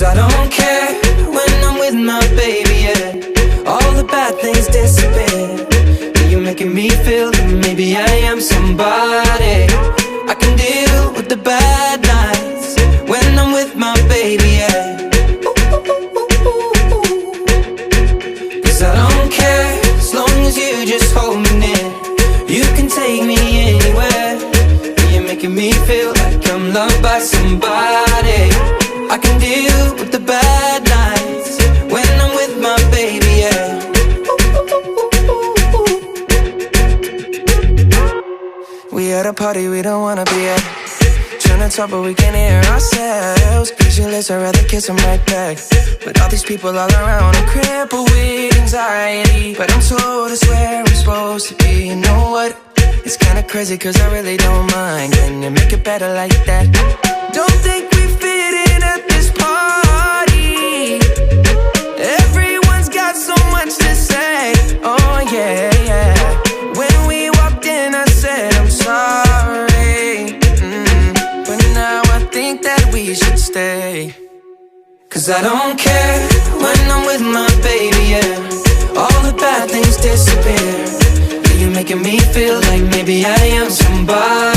Cause I don't care when I'm with my baby, yeah. All the bad things disappear. You're making me feel that maybe I am somebody. I can deal with the bad nights when I'm with my baby, yeah. Cause I don't care as long as you just hold me near. You can take me anywhere. You're making me feel like I'm loved by somebody. I can deal We at a party we don't wanna be at. Trying to talk, but we can't hear ourselves. Pictureless, I'd rather kiss them right back. But all these people all around, I'm crippled with anxiety. But I'm told it's where I'm supposed to be. You know what? It's kinda crazy, cause I really don't mind. Can you make it better like that? Cause I don't care when I'm with my baby, yeah. All the bad things disappear. You're making me feel like maybe I am somebody.